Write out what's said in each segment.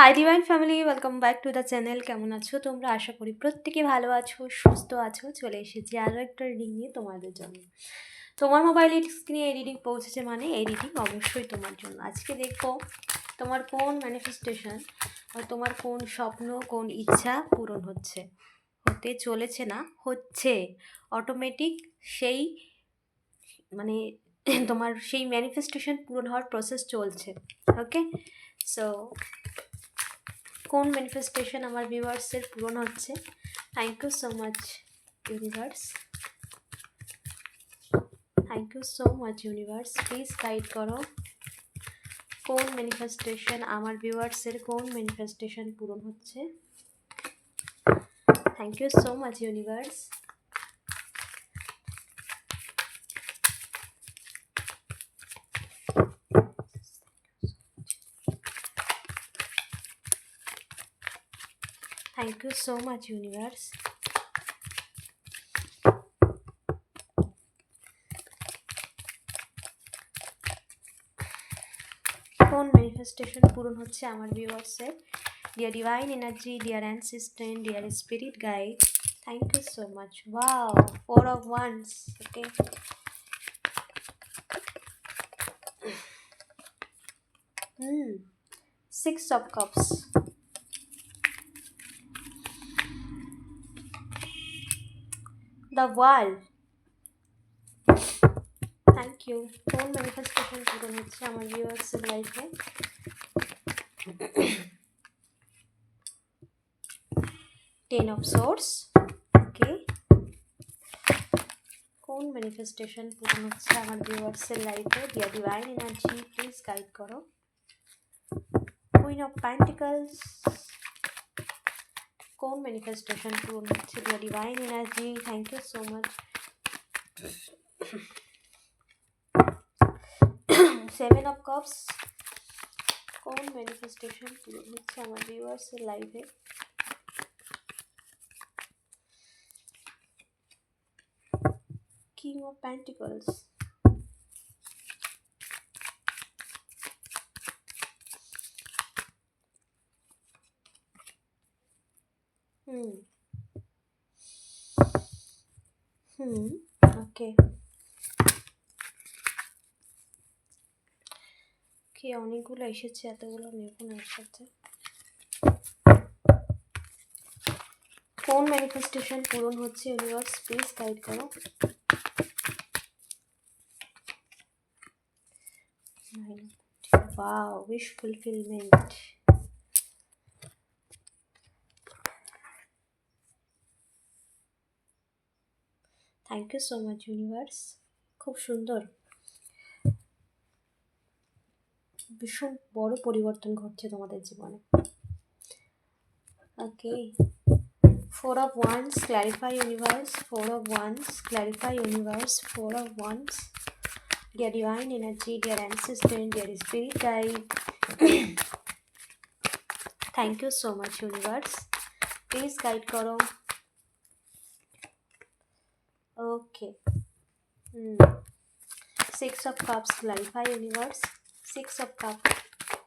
Hi divine family welcome back to the channel কেমন আছো তোমরা? আশা করি প্রত্যেকে ভালো আছো, সুস্থ আছো। চলে এসেছি আরও একটা রিডিং নিয়ে তোমাদের জন্য। তোমার মোবাইলের স্ক্রিনে এই রিডিং পৌঁছেছে মানে এই রিডিং অবশ্যই তোমার জন্য। আজকে দেখব তোমার কোন ম্যানিফেস্টেশন তোমার কোন স্বপ্ন, কোন ইচ্ছা পূরণ হচ্ছে। হতে চলেছে না, হচ্ছে। অটোমেটিক সেই মানে তোমার সেই ম্যানিফেস্টেশন পূরণ হওয়ার প্রসেস চলছে। ওকে সো কোন ম্যানিফেস্টেশন আমার ভিউয়ার্সের পূরণ হচ্ছে? Thank you so much universe thank you so much universe please guide করো। কোন ম্যানিফেস্টেশন আমার ভিউয়ার্সের কোন ম্যানিফেস্টেশন পূরণ হচ্ছে? Thank you so much universe Thank you so much, universe. কোন ম্যানিফেস্টেশন পূরণ হচ্ছে আমার ভিউয়ার্সের dear divine energy dear ancestors dear spirit guide thank you so much wow four of wands okay hmm six of cups the world. Thank you কোন manifestation পূরণ হচ্ছে আমার ভিউয়ার্সের লাইফে টেন অফ সোর্স ওকে কোন ম্যানিফেস্টেশন পূরণ হচ্ছে আমার ভিউয়ার্সের লাইফে dear divine energy please guide করো কুইন অফ প্যান্টিকলস কোন ম্যানিফেস্টেশন পূরণ হচ্ছে dear divine energy thank you so much seven of cups কোন ম্যানিফেস্টেশন পূরণ হচ্ছে আমার ভিউয়ার্সের লাইফে কিং অফ হুম হুম ওকে কি অনেকগুলো এসেছে এতগুলো নেব না কোন ম্যানিফেস্টেশন পূরণ হচ্ছে ইউনিভার্স প্লিজ গাইড করো। Wow, wish fulfillment. Thank you so much universe খুব সুন্দর। ভীষণ বড় পরিবর্তন ঘটছে তোমাদের জীবনে। Okay four of wands clarify universe four of wands clarify universe four of wands dear divine energy, dear ancestor, dear spirit guide. Thank you so much, universe. Please guide করো Okay. Hmm. Six of Cups, clarify universe. Six of cup,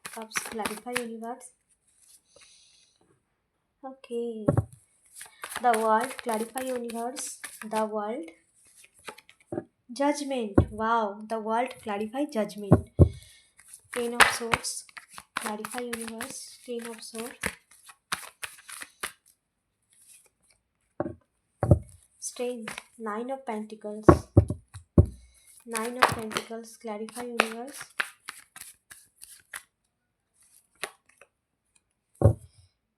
Cups, clarify universe. Okay. The world, clarify universe. The world. Judgment. Wow. The world, clarify judgment. Ten of Swords, clarify universe. Ten of Swords. Strength. Nine of Pentacles. Nine of Pentacles, clarify universe.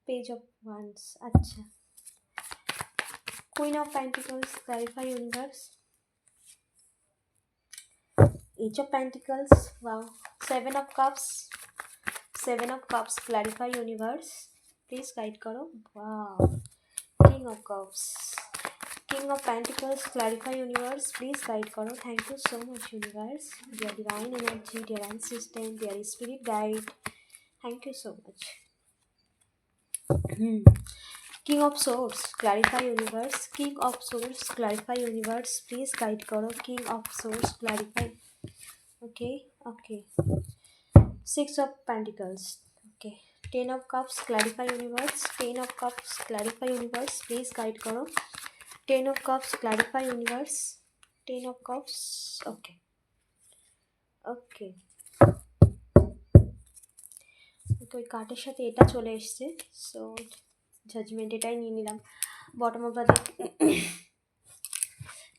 Page of Wands. Acha. Queen of Pentacles, clarify universe. Age of Pentacles. Wow. Seven of Cups. Seven of Cups, clarify universe. Please guide karo. Wow. King of Cups. King of Pentacles, clarify universe, please guide color. Thank you so much, universe. Dear divine energy, dear ancestor, dear spirit guide. Thank you so much. Hmm. King of Swords, clarify universe. King of Swords, clarify universe. Please guide color. King of Swords, clarify. Okay, okay. Six of Pentacles. Okay. Ten of Cups, clarify universe. Ten of Cups, clarify universe. Please guide color. Ten of cups clarify universe ten of cups okay okay তো ওই কার্ডের সাথে এটা চলে এসছে so judgement এটাই নিয়ে নিলাম। Bottom of the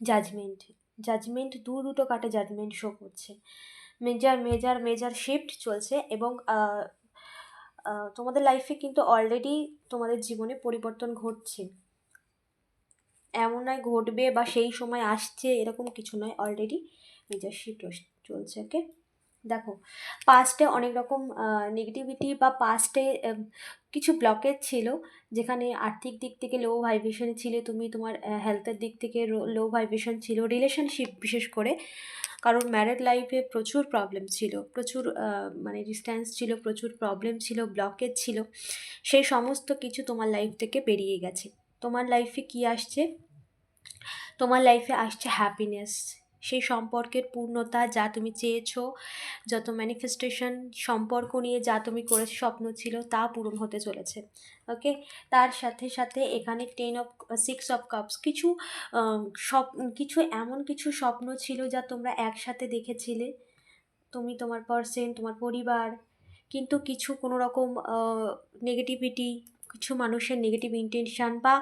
judgement judgement দু, দুটো কাটে জাজমেন্ট শো করছে। মেজার মেজার মেজার শিফট চলছে এবং তোমাদের লাইফে কিন্তু অলরেডি তোমাদের জীবনে পরিবর্তন ঘটছে। এমন নয়, ঘটবে বা সেই সময় আসছে এরকম কিছু নয় অলরেডি শিফট চলছে ওকে দেখো পাস্টে অনেক রকম নেগেটিভিটি বা পাস্টে কিছু ব্লকেজ ছিল যেখানে আর্থিক দিক থেকে লো ভাইব্রেশনে ছিলে, তুমি তোমার হেলথের দিক থেকে লো ভাইব্রেশন ছিল রিলেশনশিপ বিশেষ করে, কারণ ম্যারেড লাইফে প্রচুর প্রবলেম ছিল, প্রচুর মানে ডিস্ট্যান্স ছিল, প্রচুর প্রবলেম ছিল ব্লকেজ ছিল, সেই সমস্ত কিছু তোমার লাইফ থেকে বেরিয়ে গেছে। তোমার লাইফে কি আসছে? তোমার লাইফে আসছে হ্যাপিনেস সেই সম্পর্কের পূর্ণতা যা তুমি চেয়েছো, যত ম্যানিফেস্টেশন সম্পর্ক নিয়ে যা তুমি করেছ, স্বপ্ন ছিল, তা পূরণ হতে চলেছে। ওকে তার সাথে সাথে এখানে ten of six of cups কিছু স্বপ কিছু এমন কিছু স্বপ্ন ছিল যা তোমরা একসাথে দেখেছিলে। তুমি তোমার পার্সেন তোমার পরিবার, কিন্তু কিছু কোনো রকম নেগেটিভিটি কিছু মানুষের নেগেটিভ ইন্টেনশান বা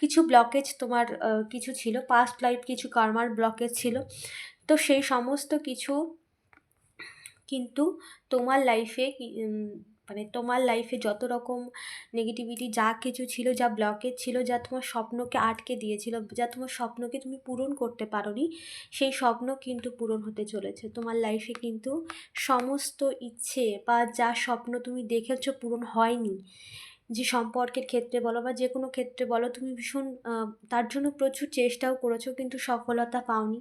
কিছু ব্লকেজ তোমার কিছু ছিল পাস্ট লাইফ কিছু কার্মার ব্লকেজ ছিল। তো সেই সমস্ত কিছু কিন্তু তোমার লাইফে মানে তোমার লাইফে যত রকম নেগেটিভিটি যা কিছু ছিল, যা ব্লকেজ ছিল, যা তোমার স্বপ্নকে আটকে দিয়েছিল, যা তোমার স্বপ্নকে তুমি পূরণ করতে পারোনি, সেই স্বপ্ন কিন্তু পূরণ হতে চলেছে। তোমার লাইফে কিন্তু সমস্ত ইচ্ছে বা যা স্বপ্ন তুমি দেখেছ পূরণ হয়নি। যে সম্পর্কের ক্ষেত্রে বলো বা যে কোনো ক্ষেত্রে বলো, তুমি ভীষণ তার জন্য প্রচুর চেষ্টাও করেছ কিন্তু সফলতা পাওনি।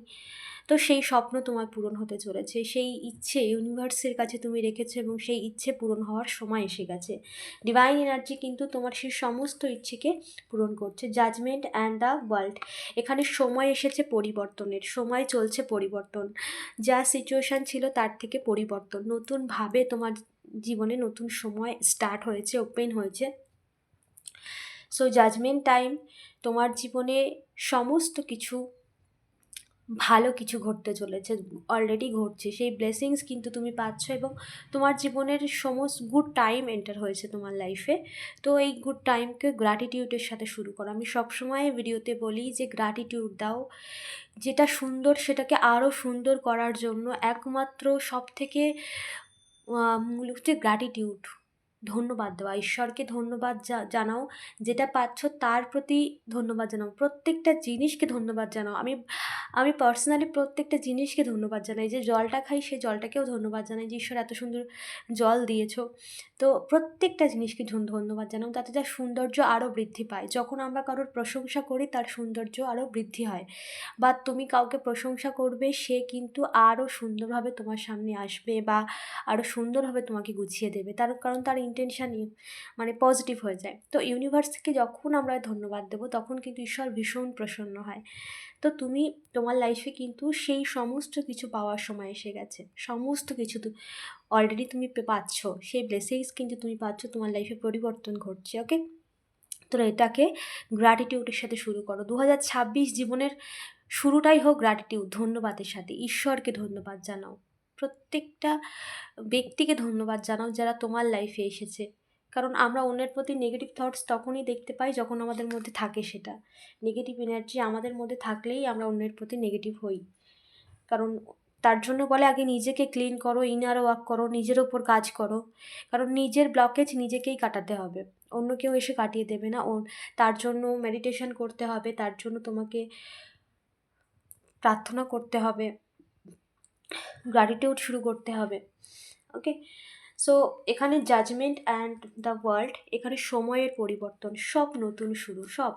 তো সেই স্বপ্ন তোমার পূরণ হতে চলেছে। সেই ইচ্ছে ইউনিভার্সের কাছে তুমি রেখেছো এবং সেই ইচ্ছে পূরণ হওয়ার সময় এসে গেছে। ডিভাইন এনার্জি কিন্তু তোমার সেই সমস্ত ইচ্ছেকে পূরণ করছে। জাজমেন্ট অ্যান্ড দ্য ওয়ার্ল্ড এখানে সময় এসেছে পরিবর্তনের, সময় চলছে পরিবর্তন। যা সিচুয়েশান ছিল তার থেকে পরিবর্তন। নতুনভাবে তোমার জীবনে নতুন সময় স্টার্ট হয়েছে ওপেন হয়েছে। সো জাজমেন্ট টাইম তোমার জীবনে সমস্ত কিছু, ভালো কিছু ঘটতে চলেছে অলরেডি ঘটছে। সেই ব্লেসিংস কিন্তু তুমি পাচ্ছ এবং তোমার জীবনের সমস্ত গুড টাইম এন্টার হয়েছে তোমার লাইফে তো এই গুড টাইমকে গ্র্যাটিটিউডের সাথে শুরু করো। আমি সবসময় ভিডিওতে বলি যে গ্র্যাটিটিউড দাও, যেটা সুন্দর সেটাকে আরও সুন্দর করার জন্য একমাত্র সব থেকে হচ্ছে গ্র্যাটিটিউড ধন্যবাদ দেওয়া, ঈশ্বরকে ধন্যবাদ জানাও, যেটা পাচ্ছ তার প্রতি ধন্যবাদ জানাও, প্রত্যেকটা জিনিসকে ধন্যবাদ জানাও। আমি আমি পার্সোনালি প্রত্যেকটা জিনিসকে ধন্যবাদ জানাই, যে জলটা খাই সেই জলটাকেও ধন্যবাদ জানাই, যে ঈশ্বর এত সুন্দর জল দিয়েছ। তো প্রত্যেকটা জিনিসকে ধন্যবাদ জানাও, তাতে তার সৌন্দর্য আরও বৃদ্ধি পায়। যখন আমরা কারোর প্রশংসা করি, তার সৌন্দর্য আরও বৃদ্ধি হয়। বা তুমি কাউকে প্রশংসা করবে, সে কিন্তু আরও সুন্দরভাবে তোমার সামনে আসবে বা আরও সুন্দরভাবে তোমাকে গুছিয়ে দেবে। তার, কারণ তার ইন্টেনশান মানে পজিটিভ হয়ে যায়। তো ইউনিভার্সকে যখন আমরা ধন্যবাদ দেবো, তখন কিন্তু ঈশ্বর ভীষণ প্রসন্ন হয়। তো তুমি, তোমার লাইফে কিন্তু সেই সমস্ত কিছু পাওয়ার সময় এসে গেছে। সমস্ত কিছু অলরেডি তুমি পাচ্ছ। সেই ব্লেসিংস কিন্তু তুমি পাচ্ছ, তোমার লাইফে পরিবর্তন ঘটছে ওকে তো এটাকে গ্র্যাটিটিউডের সাথে শুরু করো। দু হাজার ছাব্বিশ জীবনের শুরুটাই হোক গ্র্যাটিটিউড ধন্যবাদের সাথে। ঈশ্বরকে ধন্যবাদ জানাও। প্রত্যেকটা ব্যক্তিকে ধন্যবাদ জানাও যারা তোমার লাইফে এসেছে। কারণ আমরা অন্যের প্রতি নেগেটিভ থটস তখনই দেখতে পাই যখন আমাদের মধ্যে থাকে সেটা। নেগেটিভ এনার্জি আমাদের মধ্যে থাকলেই আমরা অন্যের প্রতি নেগেটিভ হই। কারণ তার জন্য বলে আগে নিজেকে ক্লিন করো ইনার ওয়ার্ক করো, নিজের ওপর কাজ করো। কারণ নিজের ব্লকেজ নিজেকেই কাটাতে হবে। অন্য কেউ এসে কাটিয়ে দেবে না। ও তার জন্য মেডিটেশন করতে হবে, তার জন্য তোমাকে প্রার্থনা করতে হবে। গ্র্যাটিটিউড শুরু করতে হবে। ওকে সো এখানে জাজমেন্ট অ্যান্ড দ্য ওয়ার্ল্ড এখানে সময়ের পরিবর্তন, সব নতুন শুরু, সব।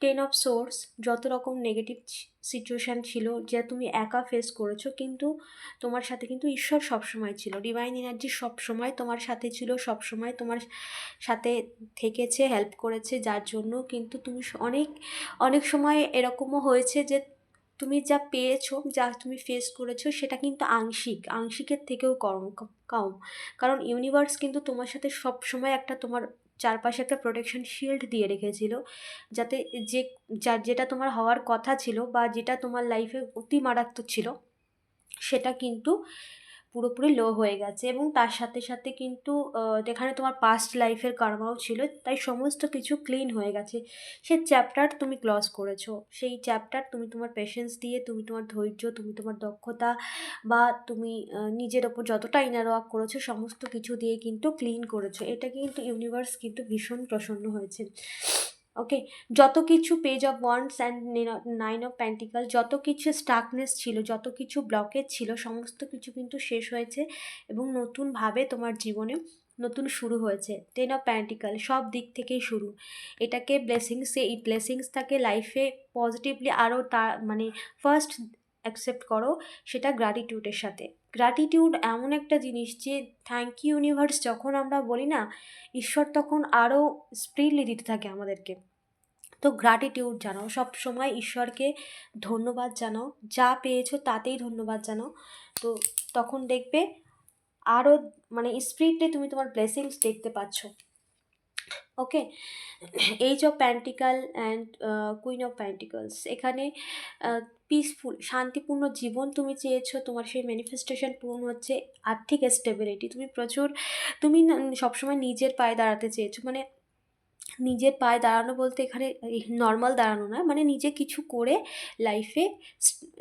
টেন অফ সোর্স যত রকম নেগেটিভ সিচুয়েশান ছিল, যা তুমি একা ফেস করেছ, কিন্তু তোমার সাথে কিন্তু ঈশ্বর সবসময় ছিল। ডিভাইন এনার্জি সবসময় তোমার সাথে ছিল, সবসময় তোমার সাথে থেকেছে হেল্প করেছে, যার জন্য কিন্তু তুমি অনেক অনেক সময় এরকমও হয়েছে যে তুমি যা পেয়েছ, যা তুমি ফেস করেছ, সেটা কিন্তু আংশিক। আংশিকের থেকেও কম কম। কারণ ইউনিভার্স কিন্তু তোমার সাথে সব সময় একটা তোমার চারপাশে একটা প্রোটেকশন শিল্ড দিয়ে রেখেছিল। যাতে যে, যার যেটা তোমার হওয়ার কথা ছিল বা যেটা তোমার লাইফে অতি মারাত্মক ছিল, সেটা কিন্তু পুরোপুরি লো হয়ে গেছে এবং তার সাথে সাথে কিন্তু যেখানে তোমার পাস্ট লাইফের কর্মাও ছিল, তাই সমস্ত কিছু ক্লিন হয়ে গেছে। সে চ্যাপ্টার তুমি ক্লস করেছ। সেই চ্যাপ্টার তুমি তোমার পেশেন্স দিয়ে, তুমি তোমার ধৈর্য, তুমি তোমার দক্ষতা বা তুমি নিজের ওপর যতটা ইনার ওয়ার্ক করেছ, সমস্ত কিছু দিয়ে কিন্তু ক্লিন করেছ। এটা কিন্তু ইউনিভার্স কিন্তু ভীষণ প্রসন্ন হয়েছে। ওকে যত কিছু page of wands and nine of pentacle যত কিছু স্টাকনেস ছিল, যত কিছু ব্লকেজ ছিল, সমস্ত কিছু কিন্তু শেষ হয়েছে এবং নতুনভাবে তোমার জীবনে নতুন শুরু হয়েছে। টেন অফ প্যান্টিকাল সব দিক থেকেই শুরু। এটাকে ব্লেসিংসে এই ব্লেসিংসটাকে লাইফে পজিটিভলি আরও তার মানে ফার্স্ট অ্যাকসেপ্ট করো সেটা গ্র্যাটিটিউডের সাথে। গ্র্যাটিটিউড এমন একটা জিনিস যে থ্যাংক ইউ ইউনিভার্স যখন আমরা বলি না, ঈশ্বর তখন আরও স্প্রিডলি দিতে থাকে আমাদেরকে। তো গ্র্যাটিটিউড জানাও, সব সময় ঈশ্বরকে ধন্যবাদ জানাও, যা পেয়েছ তাতেই ধন্যবাদ জানাও। তো তখন দেখবে আরও মানে স্প্রিডলি তুমি তোমার ব্লেসিংস দেখতে পাচ্ছ। Okay ace of pentacle and queen of pentacles এখানে পিসফুল শান্তিপূর্ণ জীবন তুমি চেয়েছো। তোমার সেই ম্যানিফেস্টেশন পূরণ হচ্ছে আর্থিক স্টেবিলিটি তুমি প্রচুর, তুমি সবসময় নিজের পায়ে দাঁড়াতে চেয়েছো। মানে নিজের পায়ে দাঁড়ানো বলতে এখানে নর্মাল দাঁড়ানো নয় মানে নিজে কিছু করে লাইফে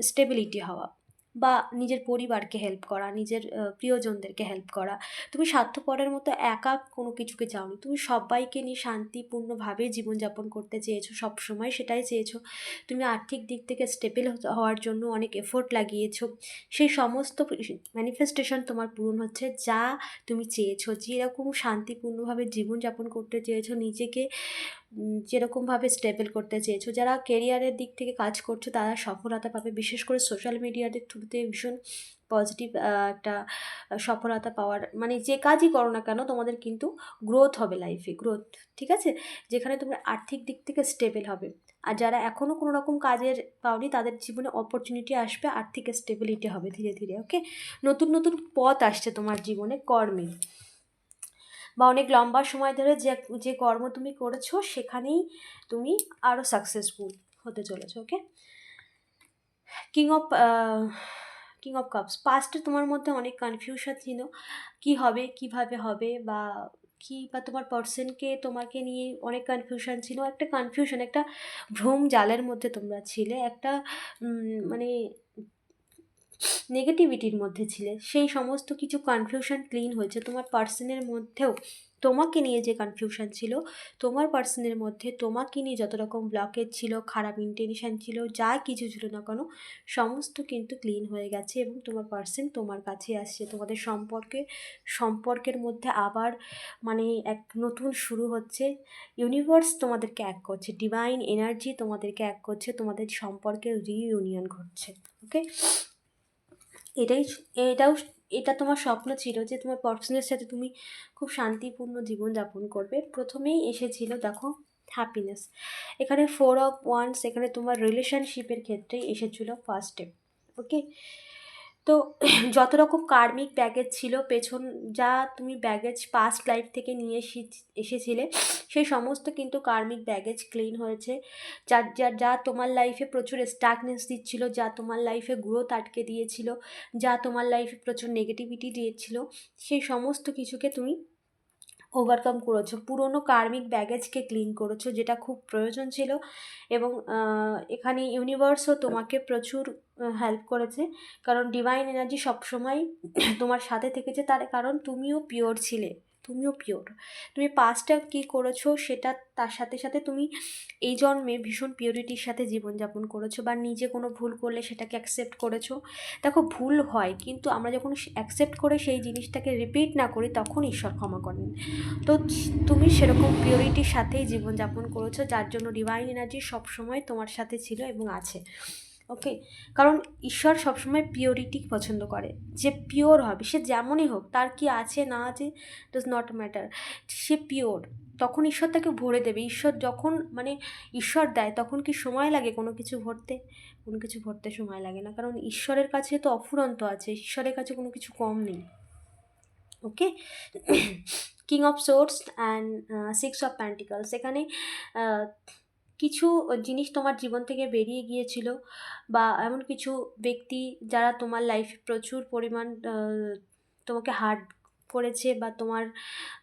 স্টেবিলিটি হওয়া। বা নিজের পরিবারকে হেল্প করা, নিজের প্রিয়জনদেরকে হেল্প করা। তুমি স্বার্থপরের মতো একা কোনো কিছুকে চাওনি। তুমি সবাইকে নিয়ে শান্তিপূর্ণভাবে জীবনযাপন করতে চেয়েছো, সবসময় সেটাই চেয়েছো। তুমি আর্থিক দিক থেকে স্টেবল হওয়ার জন্য অনেক এফোর্ট লাগিয়েছো। সেই সমস্ত ম্যানিফেস্টেশন তোমার পূরণ হচ্ছে যা তুমি চেয়েছো। যেরকম শান্তিপূর্ণভাবে জীবনযাপন করতে চেয়েছো, নিজেকে যেরকমভাবে স্টেবল করতে চেয়েছো, যারা কেরিয়ারের দিক থেকে কাজ করছ, তারা সফলতা পাবে। বিশেষ করে সোশ্যাল মিডিয়াদের থ্রুতে ভীষণ পজিটিভ একটা সফলতা পাওয়ার মানে যে কাজই করো না কেন, তোমাদের কিন্তু গ্রোথ হবে লাইফে গ্রোথ ঠিক আছে? যেখানে তোমরা আর্থিক দিক থেকে স্টেবল হবে। আর যারা এখনও কোনো রকম কাজের পাওনি, তাদের জীবনে অপরচুনিটি আসবে, আর্থিক স্টেবিলিটি হবে ধীরে ধীরে ওকে নতুন নতুন পথ আসছে তোমার জীবনে কর্মে। বা অনেক লম্বা সময় ধরে যে যে কর্ম তুমি করেছ, সেখানেই তুমি আরও সাকসেসফুল হতে চলেছো okay king of king of cups পাস্টে তোমার মধ্যে অনেক কনফিউশন ছিল। কী হবে, কীভাবে হবে, বা কি, বা তোমার পার্সনকে তোমাকে নিয়ে অনেক কনফিউশন ছিল। একটা কনফিউশন একটা ভ্রম জালের মধ্যে তোমরা ছিলে। একটা মানে নেগেটিভিটির মধ্যে ছিলে। সেই সমস্ত কিছু কনফিউশন ক্লিন হয়েছে। তোমার পার্সনের মধ্যেও তোমাকে নিয়ে যে কনফিউশন ছিল, তোমার পার্সনের মধ্যে তোমাকে নিয়ে যত রকম ব্লকেজ ছিল, খারাপ ইন্টেনশন ছিল, যা কিছু ছিল না কেন, সমস্ত কিন্তু ক্লিন হয়ে গেছে এবং তোমার পার্সন তোমার কাছে আসছে। তোমাদের সম্পর্কে, সম্পর্কের মধ্যে আবার মানে এক নতুন শুরু হচ্ছে। ইউনিভার্স তোমাদেরকে এক করছে। ডিভাইন এনার্জি তোমাদেরকে এক করছে। তোমাদের সম্পর্কে রিইউনিয়ন ঘটছে। ওকে এটাই এটাও এটা তোমার স্বপ্ন ছিল যে তোমার পার্সনের সাথে তুমি খুব শান্তিপূর্ণ জীবনযাপন করবে। প্রথমেই এসেছিল, দেখো হ্যাপিনেস এখানে ফোর অফ ওয়ান্স এখানে তোমার রিলেশনশিপের ক্ষেত্রেই এসেছিল স্টেপ ওকে তো যত রকম কার্মিক ব্যাগেজ ছিল, পেছন যা তুমি ব্যাগেজ পাস্ট লাইফ থেকে নিয়ে এসে এসেছিলে, সেই সমস্ত কিন্তু কার্মিক ব্যাগেজ ক্লিন হয়েছে। যা যা যা তোমার লাইফে প্রচুর স্টাকনেস দিচ্ছিল, যা তোমার লাইফে গ্রোথ আটকে দিয়েছিল, যা তোমার লাইফে প্রচুর নেগেটিভিটি দিয়েছিল, সেই সমস্ত কিছুকে তুমি ওভারকাম করেছ। পুরনো কার্মিক ব্যাগেজকে ক্লিন করেছ, যেটা খুব প্রয়োজন ছিল এবং এখানে ইউনিভার্সও তোমাকে প্রচুর হেল্প করেছে। কারণ ডিভাইন এনার্জি সবসময় তোমার সাথে থেকেছে, তার কারণ তুমিও পিওর ছিলে। তুমিও পিওর তুমি পাস্টটা কী করেছ সেটা তার সাথে সাথে তুমি এই জন্মে ভীষণ পিওরিটির সাথে জীবনযাপন করেছ বা নিজে কোনো ভুল করলে সেটাকে অ্যাকসেপ্ট করেছ। দেখো, ভুল হয়, কিন্তু আমরা যখন অ্যাকসেপ্ট করে সেই জিনিসটাকে রিপিট না করি তখন ঈশ্বর ক্ষমা করেন। তো তুমি সেরকম পিওরিটির সাথেই জীবনযাপন করেছ, যার জন্য ডিভাইন এনার্জি সবসময় তোমার সাথে ছিল এবং আছে। ওকে? কারণ ঈশ্বর সবসময় পিওরিটি পছন্দ করে। যে পিওর হবে, সে যেমনই হোক, তার কি আছে, না আছে ডাজ নট ম্যাটার সে পিওর। তখন ঈশ্বর তাকে ভরে দেবে। ঈশ্বর যখন মানে ঈশ্বর দেয়, তখন কি সময় লাগে কোনো কিছু ভরতে? কোনো কিছু ভরতে সময় লাগে না। কারণ ঈশ্বরের কাছে তো অফুরন্ত আছে, ঈশ্বরের কাছে কোনো কিছু কম নেই। Okay? King of swords and six of pentacles এখানে কিছু জিনিস তোমার জীবন থেকে বেরিয়ে গিয়েছিল বা এমন কিছু ব্যক্তি যারা তোমার লাইফে প্রচুর পরিমাণ তোমাকে হার্ড করেছে বা তোমার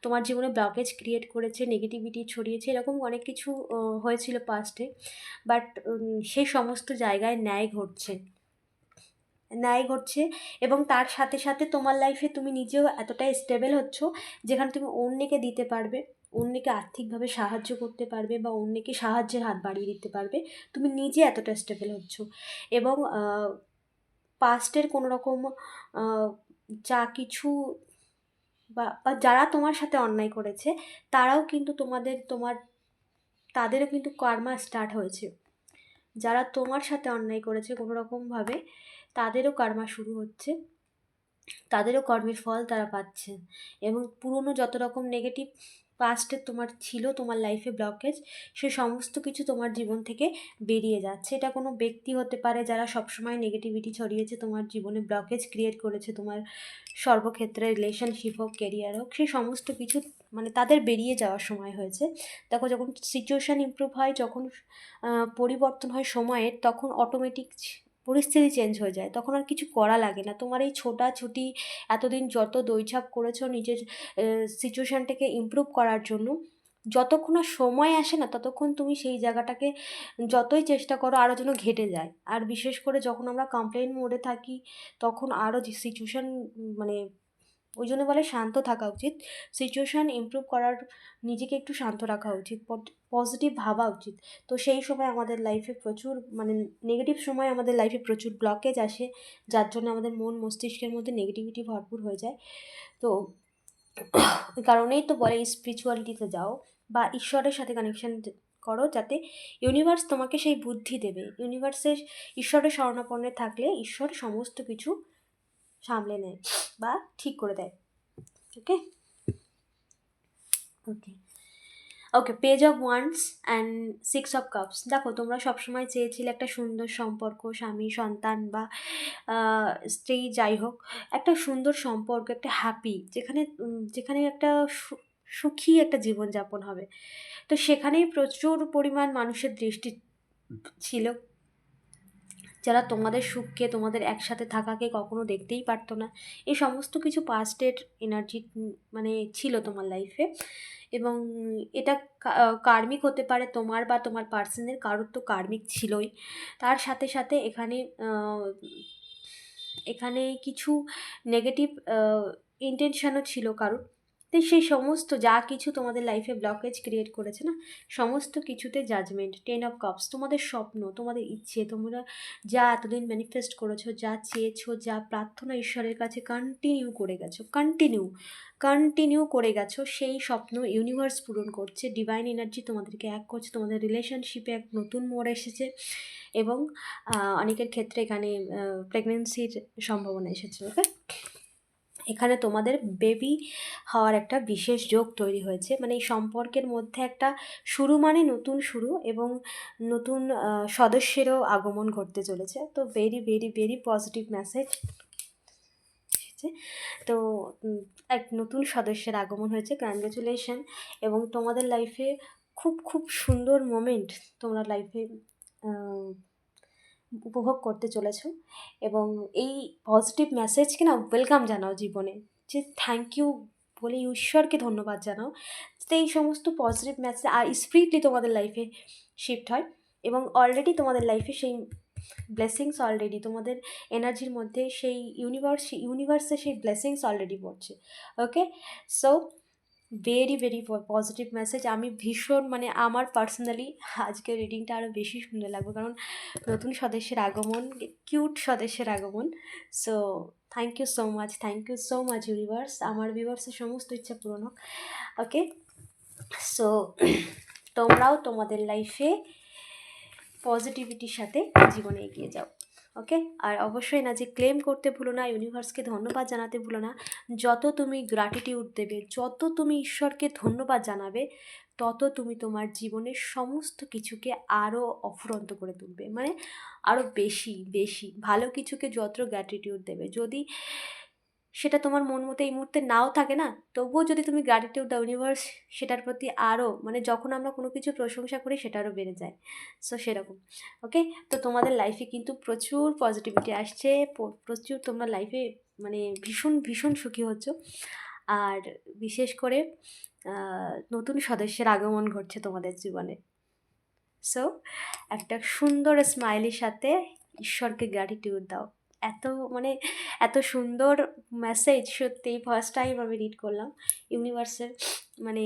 তোমার জীবনে ব্লকেজ ক্রিয়েট করেছে নেগেটিভিটি ছড়িয়েছে, এরকম অনেক কিছু হয়েছিল পাস্টে বাট সেই সমস্ত জায়গায় ন্যায় ঘটছে। ন্যায় ঘটছে এবং তার সাথে সাথে তোমার লাইফে তুমি নিজেও এতটাই স্টেবল হচ্ছ যেখানে তুমি অন্যকে দিতে পারবে, অন্যকে আর্থিকভাবে সাহায্য করতে পারবে বা অন্যকে সাহায্যের হাত বাড়িয়ে দিতে পারবে, তুমি নিজে এতটা স্টেবল হচ্ছ। এবং পাস্টের কোনো রকম যা কিছু বা বা যারা তোমার সাথে অন্যায় করেছে, তারাও কিন্তু তোমাদের, তোমার, তাদেরও কিন্তু কর্মা স্টার্ট হয়েছে। যারা তোমার সাথে অন্যায় করেছে কোনো রকমভাবে তাদেরও কর্মা শুরু হচ্ছে। তাদেরও কর্মের ফল তারা পাচ্ছে। এবং পুরনো যত রকম নেগেটিভ পাস্টে তোমার ছিল, তোমার লাইফে ব্লকেজ সে সমস্ত কিছু তোমার জীবন থেকে বেরিয়ে যাচ্ছে। এটা কোনো ব্যক্তি হতে পারে যারা সবসময় নেগেটিভিটি ছড়িয়েছে, তোমার জীবনে ব্লকেজ ক্রিয়েট করেছে, তোমার সর্বক্ষেত্রে রিলেশনশিপ হোক কেরিয়ার হোক, সে সমস্ত কিছু মানে তাদের বেরিয়ে যাওয়ার সময় হয়েছে। দেখো, যখন সিচুয়েশান ইমপ্রুভ হয়, যখন পরিবর্তন হয় সময়ের, তখন অটোমেটিক পরিস্থিতি চেঞ্জ হয়ে যায়। তখন আর কিছু করা লাগে না। তোমার এই ছোটাছুটি, এতদিন যত দৈছাপ করেছ নিজের সিচুয়েশানটাকে ইম্প্রুভ করার জন্য, যতক্ষণ না সময় আসে না, ততক্ষণ তুমি সেই জায়গাটাকে যতই চেষ্টা করো আরও যেন ঘেটে যায়। আর বিশেষ করে যখন আমরা কমপ্লেন মোডে থাকি, তখন আরও সিচুয়েশান মানে ওই জন্য বলে শান্ত থাকা উচিত। সিচুয়েশান ইমপ্রুভ করার নিজেকে একটু শান্ত রাখা উচিত পজিটিভ ভাবা উচিত। তো সেই সময় আমাদের লাইফে প্রচুর মানে নেগেটিভ সময় আমাদের লাইফে প্রচুর ব্লকেজ আসে, যার জন্য আমাদের মন মস্তিষ্কের মধ্যে নেগেটিভিটি ভরপুর হয়ে যায়। তো কারণেই তো বলে স্পিরিচুয়ালিটিতে যাও বা ঈশ্বরের সাথে কানেকশন করো, যাতে ইউনিভার্স তোমাকে সেই বুদ্ধি দেবে। ইউনিভার্সের ঈশ্বরের শরণাপন্নে থাকলে ঈশ্বর সমস্ত কিছু সামলে নেয় বা ঠিক করে দেয়। Okay okay okay page of wands and six of cups দেখো, তোমরা সবসময় চেয়েছিলে একটা সুন্দর সম্পর্ক, স্বামী, সন্তান বা স্ত্রী, যাই হোক, একটা সুন্দর সম্পর্ক, একটা হ্যাপি যেখানে যেখানে একটা সুখী একটা জীবনযাপন হবে। তো সেখানেই প্রচুর পরিমাণ মানুষের দৃষ্টি ছিল। যারা তোমাদের সুখকে, তোমাদের একসাথে থাকাকে কখনো দেখতেই পারতো না। এই সমস্ত কিছু পাস্টের এনার্জি মানে ছিল তোমার লাইফে এবং এটা কার্মিক হতে পারে তোমার বা তোমার পার্সনের কারোর তো কার্মিক ছিলই। তার সাথে সাথে এখানে এখানে কিছু নেগেটিভ ইন্টেনশনও ছিল কারোর। তো সেই সমস্ত যা কিছু তোমাদের লাইফে ব্লকেজ ক্রিয়েট করেছে না, সমস্ত কিছুতে জাজমেন্ট টেন অফ কাপস তোমাদের স্বপ্ন, তোমাদের ইচ্ছে, তোমরা যা এতদিন ম্যানিফেস্ট করেছ, যা চেয়েছো, যা প্রার্থনা ঈশ্বরের কাছে কন্টিনিউ করে গেছো কন্টিনিউ কন্টিনিউ করে গেছো, সেই স্বপ্ন ইউনিভার্স পূরণ করছে ডিভাইন এনার্জি তোমাদেরকে এক করছে, তোমাদের রিলেশনশিপে এক নতুন মোড় এসেছে এবং অনেকের ক্ষেত্রে এখানে প্রেগনেন্সির সম্ভাবনা এসেছে ওকে এখানে তোমাদের বেবি হওয়ার একটা বিশেষ যোগ তৈরি হয়েছে। মানে এই সম্পর্কের মধ্যে একটা শুরু মানে নতুন শুরু এবং নতুন সদস্যেরও আগমন ঘটতে চলেছে। তো very very very positive message এসেছে। তো এক নতুন সদস্যের আগমন হয়েছে। কংগ্রেচুলেশন এবং তোমাদের লাইফে খুব খুব সুন্দর মোমেন্ট তোমরা লাইফে উপভোগ করতে চলেছো এবং এই পজিটিভ মেসেজকে না ওয়েলকাম জানাও জীবনে। যে থ্যাংক ইউ বলে ঈশ্বরকে ধন্যবাদ জানাও। যাতে এই সমস্ত পজিটিভ মেসেজ আর স্পিরিটলি তোমাদের লাইফে শিফট হয় এবং অলরেডি তোমাদের লাইফে সেই ব্লেসিংস অলরেডি তোমাদের এনার্জির মধ্যে সেই ইউনিভার্স ইউনিভার্সে সেই ব্লেসিংস অলরেডি পড়ছে। Okay so very very positive message আমি ভীষণ মানে আমার পার্সোনালি আজকে রিডিংটা আরও বেশি সুন্দর লাগবে। কারণ নতুন সদস্যের আগমন কিউট সদস্যের আগমন। So thank you so much thank you so much universe আমার ভিউয়ার্সের সমস্ত ইচ্ছা পূরণ হোক। ওকে সো তোমরাও তোমাদের লাইফে পজিটিভিটির সাথে জীবনে এগিয়ে যাও। ওকে? আর অবশ্যই না যে ক্লেম করতে ভুলো না, ইউনিভার্সকে ধন্যবাদ জানাতে ভুলো না। যত তুমি গ্র্যাটিটিউড দেবে, যত তুমি ঈশ্বরকে ধন্যবাদ জানাবে, তত তুমি তোমার জীবনের সমস্ত কিছুকে আরও অফুরন্ত করে তুলবে। মানে আরও বেশি বেশি, ভালো কিছুকে যত গ্র্যাটিটিউড দেবে। যদি সেটা তোমার মন মতো এই মুহূর্তে নাও থাকে না? তবুও যদি তুমি গ্র্যাটিটিউড দাও ইউনিভার্স সেটার প্রতি আরও মানে যখন আমরা কোনো কিছু প্রশংসা করি, সেটা আরও বেড়ে যায়। সো সেরকম। ওকে তো তোমাদের লাইফে কিন্তু প্রচুর পজিটিভিটি আসছে প্রচুর তোমরা লাইফে মানে ভীষণ ভীষণ সুখী হচ্ছ। আর বিশেষ করে নতুন সদস্যের আগমন ঘটছে তোমাদের জীবনে। সো একটা সুন্দর স্মাইলের সাথে ঈশ্বরকে গ্র্যাটিটিউড দাও। এত মানে এত সুন্দর মেসেজ সত্যি ফার্স্ট টাইম আমি রিড করলাম ইউনিভার্সের মানে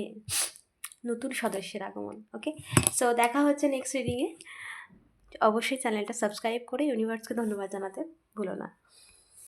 নতুন সদস্যের আগমন ওকে সো দেখা হচ্ছে নেক্সট রিডিংয়ে অবশ্যই চ্যানেলটা সাবস্ক্রাইব করে ইউনিভার্সকে ধন্যবাদ জানাতে ভুলো না।